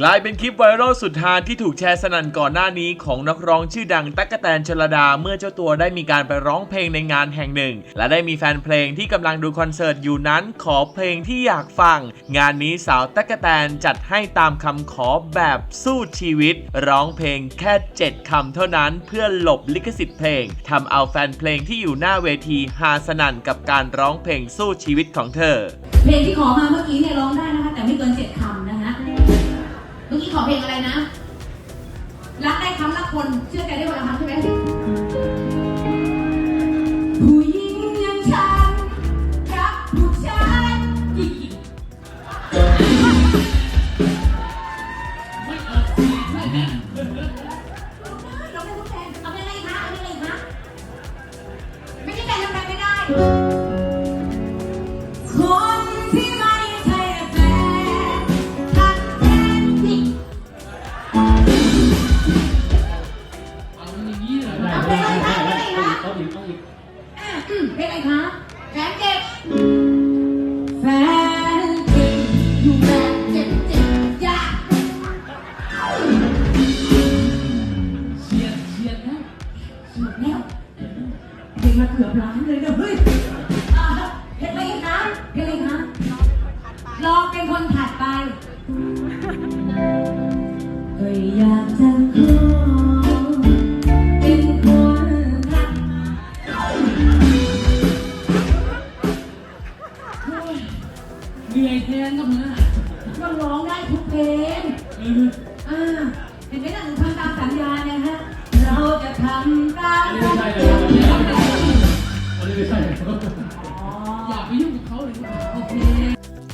กลายเป็นคลิปไวรัลสุดฮาที่ถูกแชร์สนั่นก่อนหน้านี้ของนักร้องชื่อดังตั๊กแตนชลดาเมื่อเจ้าตัวได้มีการไปร้องเพลงในงานแห่งหนึ่ง และได้มีแฟนเพลงที่กำลังดูคอนเสิร์ตอยู่นั้นขอเพลงที่อยากฟัง งานนี้สาวตั๊กแตนจัดให้ตามคำขอแบบสู้ชีวิต ร้องเพลงแค่ 7คำเท่านั้นเพื่อหลบลิขสิทธิ์เพลงทำเอาแฟนเพลงที่อยู่หน้าเวทีฮาสนั่นกับการร้องเพลงสู้ชีวิตของเธอ เพลงที่ขอมาเมื่อกี้เนี่ยร้องได้นะคะแต่ไม่เกินเจ็ดคำ ขอเพลงอะไรนะ รักได้คำละคน เชื่อใจได้วันละคำใช่ไหม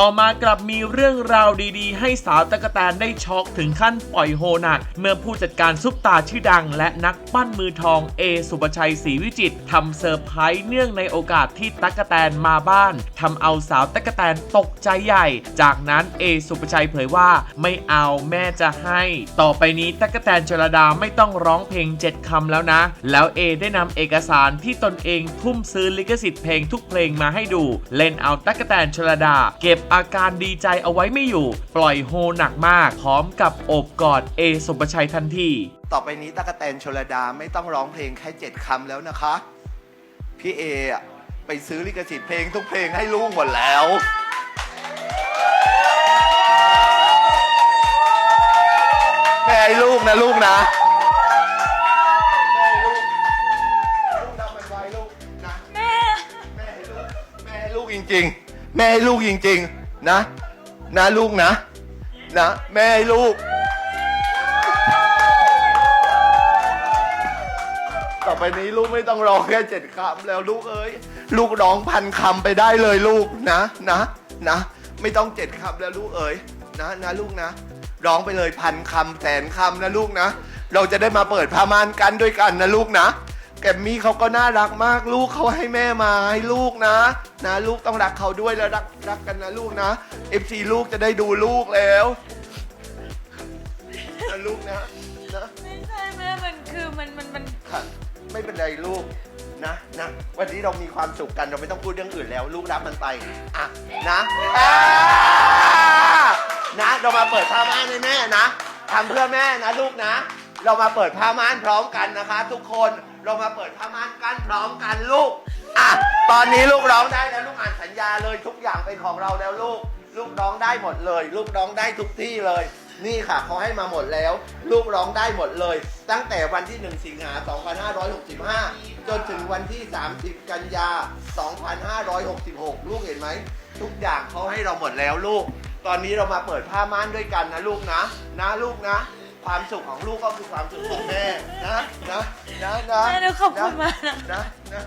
ต่อมากลับมีเรื่องราวดีๆ ให้สาวตะกแตนได้ช็อกถึงขั้นปล่อยโฮหนัก เมื่อผู้จัดการซุปตาชื่อดัง และนักปั้นมือทองเอสุปชัยศรีวิจิตรทำเซอร์ไพรส์เนื่องในโอกาสที่ตะกแตนมาบ้านทำเอาสาวตะกแตนตกใจใหญ่ จากนั้นเอสุปชัยเผยว่าไม่เอาแม่จะให้ ต่อไปนี้ตะกแตนชลดาไม่ต้องร้องเพลงเจ็ดคำแล้วนะ แล้วเอได้นำเอกสารที่ตนเองทุ่มซื้อลิขสิทธิ์เพลงทุกเพลงมาให้ดู เล่นเอาตะกแตนชลดา เก็บอาการดีใจเอาไว้ไม่อยู่ ปล่อยโฮหนักมาก พร้อมกับโอบกอดเอสุปชัยทันที ต่อไปนี้ตะกะแตนชลดาไม่ต้องร้องเพลงแค่เจ็ดคำแล้วนะคะ พี่เออะไปซื้อลิขสิทธิ์เพลงทุกเพลงให้ลูกหมดแล้ว แม่ให้ลูกนะลูกนะแม่ให้ลูกลูกทำมันไว้ลูกนะ แม่แม่ให้ลูกแม่ให้ลูกจริงๆ แม่ให้ลูกจริงๆ นะ นะลูกนะ นะ แม่ให้ลูก ต่อไปนี้ลูกไม่ต้องร้องแค่เจ็ดคำแล้วลูกเอ้ย ลูกร้องพันคำไปได้เลยลูกนะ นะ นะ ไม่ต้องเจ็ดคำแล้วลูกเอ้ย นะ นะลูกนะ ร้องไปเลยพันคำแสนคำนะลูกนะ เราจะได้มาเปิดพามานกันด้วยกันนะลูกนะ กมมี่เขาก็น่ารักมากลูกเขาให้แม่มาให้ลูกนะ นะ ลูกต้องรักเขาด้วยแล้วรักรักกันนะลูกนะเอฟซีลูกจะได้ดูลูกแล้วนะลูกนะนะไม่ใช่แม่มันคือมันมันมันค่ะไม่เป็นไรลูกนะนะวันนี้เรามีความสุขกันเราไม่ต้องพูดเรื่องอื่นแล้ว ลูกรับมันไปอะนะอ่านะ เรามาเปิดผ้าม่านให้แม่นะทำเพื่อแม่นะลูกนะ เรามาเปิดผ้าม่านพร้อมกันนะคะ ทุกคน เรามาเปิดผ้าม่านกันพร้อมกันลูก อะ ตอนนี้ลูกร้องได้แล้วลูกอ่านสัญญาเลยทุกอย่างเป็นของเราแล้วลูก ลูกร้องได้หมดเลย ลูกร้องได้ทุกที่เลย นี่ค่ะเขาให้มาหมดแล้ว ลูกร้องได้หมดเลย ตั้งแต่วันที่ 1 สิงหา 2565 จนถึงวันที่ 30 กันยา 2566 ลูกเห็นไหม ทุกอย่างเขาให้เราหมดแล้วลูก ตอนนี้เรามาเปิดผ้าม่านด้วยกันนะลูกนะ นะลูกนะ ความสุขของลูกก็คือความสุขของแม่นะนะนะนะแม่หนูขอบคุณมากนะ นะนะ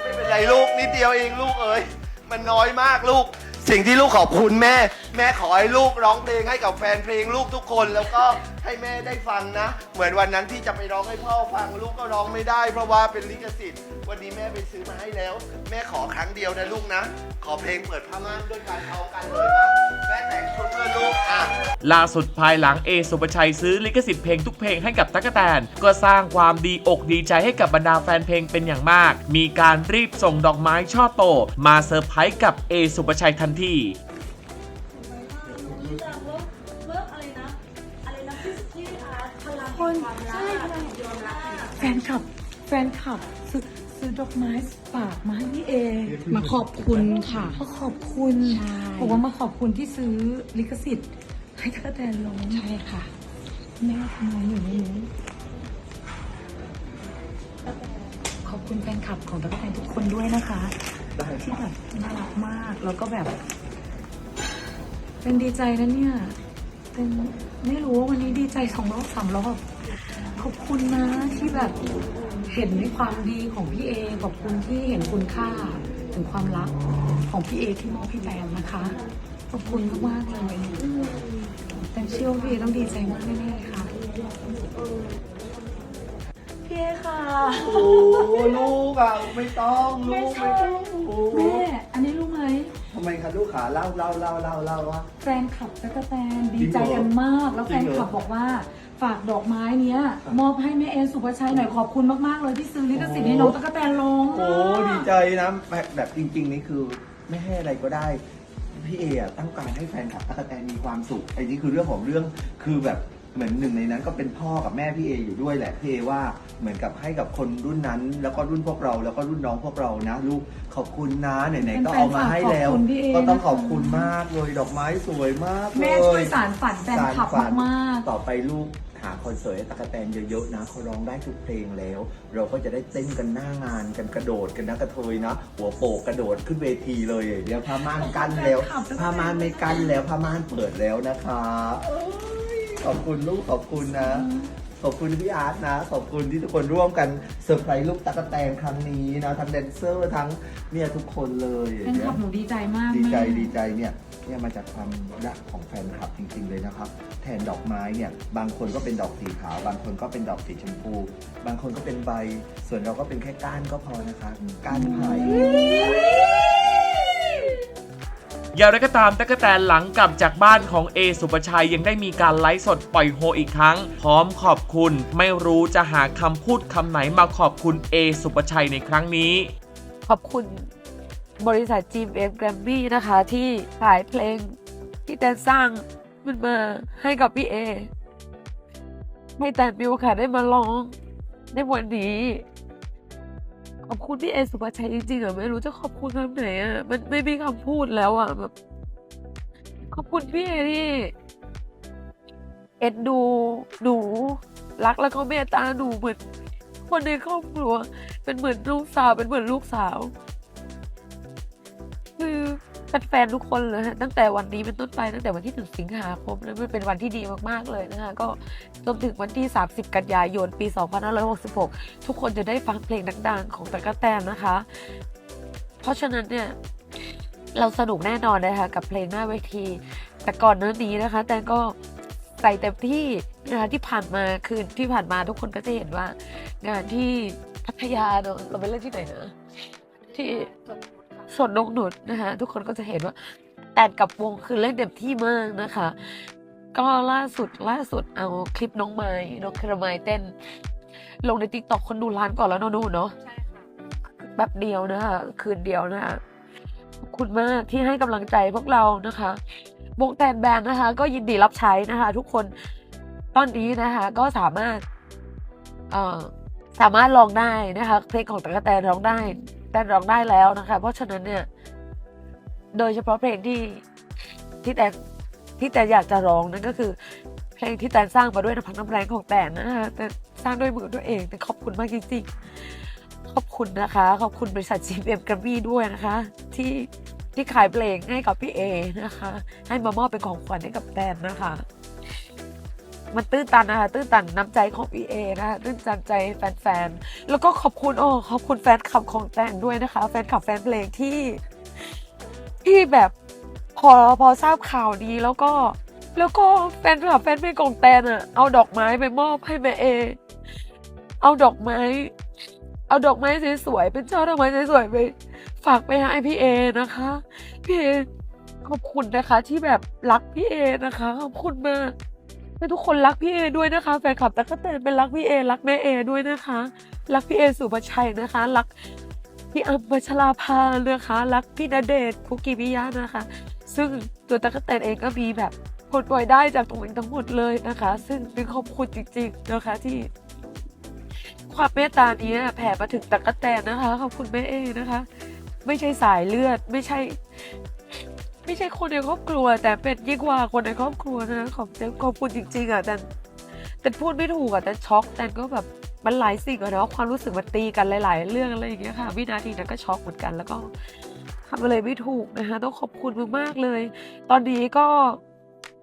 ไม่เป็นไรลูกนิดเดียวเองลูกเอ้ยมันน้อยมากลูก สิ่งที่ลูกขอบคุณแม่ แม่ขอให้ลูกร้องเพลงให้กับแฟนเพลงลูกทุกคน แล้วก็ให้แม่ได้ฟังนะ เหมือนวันนั้นที่จะไปร้องให้พ่อฟังลูกก็ร้องไม่ได้ เพราะว่าเป็นลิขสิทธิ์ วันนี้แม่ไปซื้อมาให้แล้ว แม่ขอครั้งเดียวนะลูกนะ ขอเพลงเปิดผ้าม่านด้วยการพร้อมกันเลยนะแม่แต่งชุดเพื่อลูกอะ ล่าสุดภายหลังเอสุปชัยซื้อลิขสิทธิ์เพลงทุกเพลงให้กับตั๊กแตน ก็สร้างความดีอกดีใจให้กับบรรดาแฟนเพลงเป็นอย่างมาก มีการรีบส่งดอกไม้ช่อโต มาเซอร์ไพรส์กับเอสุปชัยทันที นความรักใช่พลังยอมรับแฟนคลับ แฟนคลับซื้อซื้อดอกไม้ฝากมาให้พี่เอ มาขอบคุณค่ะ มาขอบคุณบอกว่ามาขอบคุณที่ซื้อลิขสิทธิ์ ให้ตะกแตนลงใช่ค่ะ แม่ทำไมอยู่ไม่รู้ขอบคุณแฟนคลับของตะกแตนทุกคนด้วยนะคะ ที่แบบน่ารักมาก แล้วก็แบบ เป็นดีใจนะเนี่ยเป็นไม่รู้ว่าวันนี้ดีใจสองรอบสามรอบ ขอบคุณนะที่แบบเห็นในความดีของพี่เอขอบคุณที่เห็นคุณค่าถึงความรักของพี่เอที่มอบพี่แตนนะคะ ขอบคุณมากๆเลยแต่เชื่อว่าพี่เอต้องดีใจมากแน่ๆเลยค่ะพี่เอค่ะโอ้ลูกอะไม่ต้องลูกไม่ต้องโอ้แม่อันนี้รู้ไหมทำไมคะลูกขาเล่าเล่าเล่าเล่าเล่าว่าแฟนคลับตะกแตนดีใจกันมาก แล้วแฟนคลับบอกว่า ฝากดอกไม้เนี้ย มอบให้แม่เอสุภาชัยหน่อยขอบคุณมากๆเลยที่ซื้อลิขสิทธิ์ให้น้องตะกแตนลงโอ้ดีใจนะแบบแบบจริง ๆ นี่คือไม่ให้อะไรก็ได้ พี่เออะตั้งการให้แฟนคลับตะกแตนมีความสุขไอ้นี่คือเรื่องของเรื่องคือแบบ เหมือนหนึ่งในนั้นก็เป็นพ่อกับแม่พี่เออยู่ด้วยแหละพี่เอว่าเหมือนกับให้กับคนรุ่นนั้น แล้วก็รุ่นพวกเราแล้วก็รุ่นน้องพวกเรานะ ลูกขอบคุณนะไหนๆก็เอามาให้แล้วขอบคุณพี่เอก็ต้องนะคะขอบคุณมากเลยดอกไม้สวยมากเลยแม่ช่วยสารฝันแฟนคลับสรฝันมากต่อไปลูกหาคอนเสิร์ตให้ตะกแตนเยอะๆนะเขาร้องได้ทุกเพลงแล้ว เราก็จะได้เต้นกันหน้างานกันกระโดดกันนะกระเทยนะ หัวโปกกระโดดขึ้นเวทีเลยเดี๋ยวผ้าม่านกั้นแล้วแฟนคลับจะผ้าม่านไม่กั้นแล้วผ้าม่านเปิดแล้วนะคะเอ้ย ขอบคุณลูกขอบคุณนะ ขอบคุณพี่อาร์ตนะ ขอบคุณที่ทุกคนร่วมกันเซอร์ไพรส์ลูกตะกแตนครั้งนี้นะทั้งแดนเซอร์ทั้งเนี่ยทุกคนเลยแฟนคลับหนูดีใจมากดีใจแม่ดีใจเนี่ยเนี่ยมาจากความรักของแฟนคลับจริง ๆ เลยนะครับ แทนดอกไม้เนี่ยบางคนก็เป็นดอกสีขาว บางคนก็เป็นดอกสีชมพู บางคนก็เป็นใบ ส่วนเราก็เป็นแค่ก้านก็พอนะคะก้านไผ่ อย่างไรก็ตามตะกแตนหลังกลับจากบ้านของเอสุปชัยยังได้มีการไลฟ์สดปล่อยโฮอีกครั้ง พร้อมขอบคุณไม่รู้จะหาคำพูดคำไหนมาขอบคุณเอสุปชัยในครั้งนี้ ขอบคุณบริษัท GMM Grammy นะคะ ที่ขายเพลงที่แตนสร้างมันมาให้กับพี่เอให้แตนมีโอกาสได้มาร้องในวันนี้ ขอบคุณพี่เอสุภาชัยจริงๆอะไม่รู้จะขอบคุณคำไหนอะมันไม่มีคำพูดแล้วอะแบบขอบคุณพี่เอที่เอ็ดดูหนูรักแล้วก็เมตตาหนูเหมือนคนในครอบครัว เป็นเหมือนลูกสาวเป็นเหมือนลูกสาว แฟนๆทุกคนเลยตั้งแต่วันนี้เป็นต้นไปตั้งแต่วันที่หนึ่งสิงหาคมแล้วมันเป็นวันที่ดีมากๆเลยนะคะก็จนถึงวันที่ 30 กันยายนปี 2566 ทุกคนจะได้ฟังเพลงดังๆ ของตะกะแตนนะคะ เพราะฉะนั้นเนี่ยเราสนุกแน่นอนนะคะกับเพลงหน้าเวที แต่ก่อนหน้านี้นะคะ แต่ก็ใส่เต็มที่นะคะที่ผ่านมาคืนที่ผ่านมาทุกคนก็จะเห็นว่างานที่พัทยาเนอะเราไปเล่นที่ไหนนะที่ สวนนกหนุนนะคะทุกคนก็จะเห็นว่าแต่กับวงคือเล่นเต็มที่มากนะคะ ก็ล่าสุดล่าสุดเอาคลิปน้องไม้น้องคาราไมล์เต้น ลงในติ๊กต็อกคนดูล้านก่อนแล้วเนอะหนูเนาะแบบเดียวนะคะคืนเดียวนะคะขอบคุณมากที่ให้กำลังใจพวกเรานะคะวงแตนแบนนะคะ ก็ยินดีรับใช้นะคะ ทุกคนตอนนี้นะคะก็สามารถเอ่อสามารถลองได้นะคะเพลงของตะกะแตนร้องได้ แตนร้องได้แล้วนะคะ เพราะฉะนั้นเนี่ย โดยเฉพาะเพลงที่ที่แตนที่แตนอยากจะร้องนั่นก็คือ เพลงที่แตนสร้างมาด้วยน้ำพักน้ำแรงของแตนนะคะแต่สร้างด้วยมือตัวเองแต่ขอบคุณมากจริงๆขอบคุณนะคะ ขอบคุณบริษัท GM g r a m m y ด้วยนะคะ ที่ที่ขายเพลงให้กับพี่เอนะคะ ให้มามอบเป็นของขวัญให้กับแตนนะคะ มันตื้นตันนะคะตื้นตันน้ำใจของพีเอนะคะตื้นตันใจแฟนๆ แล้วก็ขอบคุณโอ้ขอบคุณแฟนคลับของแตนด้วยนะคะ แฟนคลับแฟนเพลงที่ที่แบบพอพอทราบข่าวนี้แล้วก็ แล้วก็แฟนคลับแฟนเพลงของแตนอะเอาดอกไม้ไปมอบให้แม่เอ เอาดอกไม้ เอาดอกไม้สวยๆเป็นช่อดอกไม้สวยๆไปฝากไปให้พี่เอนะคะพี่เอขอบคุณนะคะที่แบบรักพี่เอนะคะขอบคุณมาก ให้ทุกคนรักพี่เอด้วยนะคะแฟนคลับแต่ก็เตนเป็นรักพี่เอรักแม่เอด้วยนะคะ รักพี่เอสุภาชัยนะคะ รักพี่อัมพัชราภานะคะ รักพี่ณเดชน์คุกิมิยะนะคะ ซึ่งตัวตะกกะแตนเองก็มีแบบผลพลอยได้จากตรงนี้ทั้งหมดเลยนะคะ ซึ่งเป็นขอบคุณจริงๆนะคะที่ความเมตตานี้แผ่มาถึงตะกกะแตนนะคะขอบคุณแม่เอนะคะ ไม่ใช่สายเลือดไม่ใช่ ไม่ใช่คนในครอบครัว แต่เป็นยิ่งกว่าคนในครอบครัวนะขอบขอบคุณจริงๆอะแต่แต่พูดไม่ถูกอะแต่ช็อกแต่ก็แบบมันหลายสิ่งอะเนาะความรู้สึกมันตีกันหลาย ๆ เรื่องอะไรอย่างเงี้ยค่ะวินาทีนั้นก็ช็อกเหมือนกันแล้วก็ทำอะไรไม่ถูกนะคะต้องขอบคุณมากๆเลย ตอนนี้ก็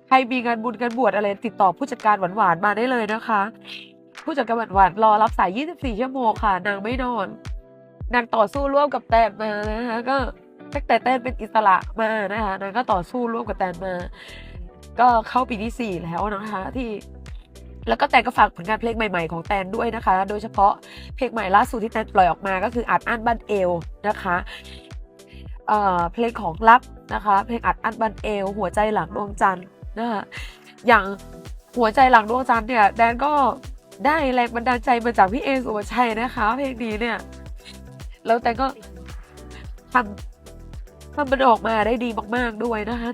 ใครมีงานบุญงานบวชอะไรติดต่อผู้จัดการหวานๆมาได้เลยนะคะ ผู้จัดการหวานๆรอรับสาย 24 ชั่วโมงค่ะ นางไม่นอน นางต่อสู้ร่วมกับแตนมานะคะก็ ตั้งแต่แตนเป็นอิสระมานะคะนางก็ต่อสู้ร่วมกับแตนมา ก็เข้าปีที่สี่แล้วนะคะที่แล้วก็แตนก็ฝากผลงานเพลงใหม่ๆของแตนด้วยนะคะ โดยเฉพาะเพลงใหม่ล่าสุดที่แตนปล่อยออกมาก็คืออัดอั้นบันเอวนะคะเอ่อเพลงของลับนะคะ เพลงอัดอั้นบันเอว หัวใจหลังดวงจันทร์นะคะอย่างหัวใจหลังดวงจันทร์เนี่ยแดนก็ได้แรงบันดาลใจมาจากพี่เอสุวชัยนะคะ เพลงนี้เนี่ยแล้วแต่ก็ทำ ทำมันออกมาได้ดีมากๆด้วยนะคะ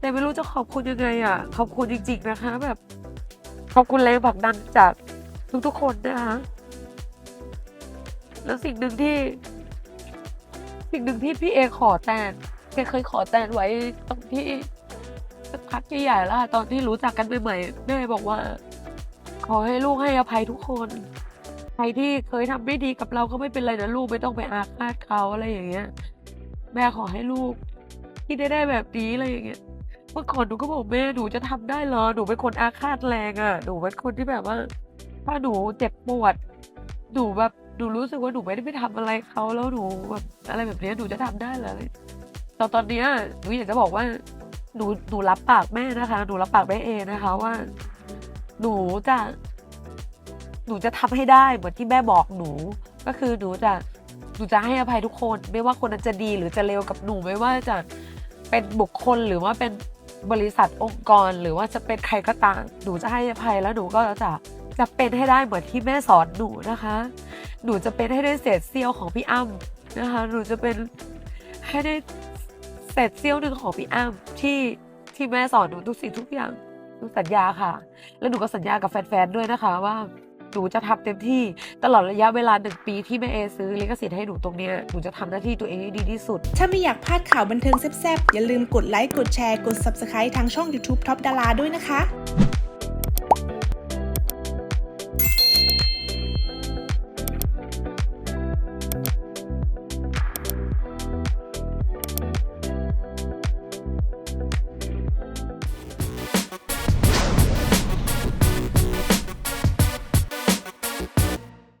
แต่ไม่รู้จะขอบคุณยังไงอะ ขอบคุณจริง ๆ นะคะ แบบ ขอบคุณแรงผลักดันจากทุกๆคนนะคะแล้วสิ่งหนึ่งที่ สิ่งหนึ่งที่พี่เอขอแตนแกเคยขอแตนไว้ตรงที่สักพักใหญ่ๆแล้วตอนที่รู้จักกันใหม่ๆแม่บอกว่า ขอให้ลูกให้อภัยทุกคน ใครที่เคยทำไม่ดีกับเราก็ไม่เป็นไรนะลูกไม่ต้องไปอาฆาตเขาอะไรอย่างเงี้ย แม่ขอให้ลูกคิดได้แบบนี้อะไรอย่างเงี้ยเมื่อก่อนหนูก็บอกแม่หนูจะทำได้เหรอหนูเป็นคนอาฆาตแรงอะหนูเป็นคนที่แบบว่า ถ้าหนูเจ็บปวดหนูแบบหนูรู้สึกว่าหนูไม่ได้ไปทำอะไรเขาแล้วหนูแบบอะไรแบบนี้หนูจะทำได้เหรอตอนตอนเนี้ยหนูอยากจะบอกว่าหนูหนูรับปากแม่นะคะ หนูรับปากแม่เอนะคะว่า หนูจะ หนูจะทำให้ได้เหมือนที่แม่บอกหนู ก็คือหนูจะ หนูจะให้อภัยทุกคน ไม่ว่าคนนั้นจะดีหรือจะเลวกับหนูไม่ว่าจะเป็นบุคคลหรือว่าเป็นบริษัทองค์กร หรือว่าจะเป็นใครก็ตามหนูจะให้อภัยแล้วหนูก็จะจะเป็นให้ได้เหมือนที่แม่สอนหนูนะคะ หนูจะเป็นให้ได้เศษเสี้ยวของพี่อ้ำนะคะ หนูจะเป็นให้ได้เศษเสี้ยวหนึ่งของพี่อ้ำที่ที่แม่สอนหนูทุกสิ่งทุกอย่างหนูสัญญาค่ะ แล้วหนูก็สัญญากับแฟนๆด้วยนะคะว่า หนูจะทำเต็มที่ตลอดระยะเวลาหนึ่งปีที่แม่เอซื้อลิขสิทธิ์ให้หนูตรงเนี้ยหนูจะทำหน้าที่ตัวเองให้ดีที่สุด ถ้าไม่อยากพลาดข่าวบันเทิงแซ่บๆอย่าลืมกดไลค์กดแชร์กด Subscribe ทางช่อง YouTube Top ดาราด้วยนะคะ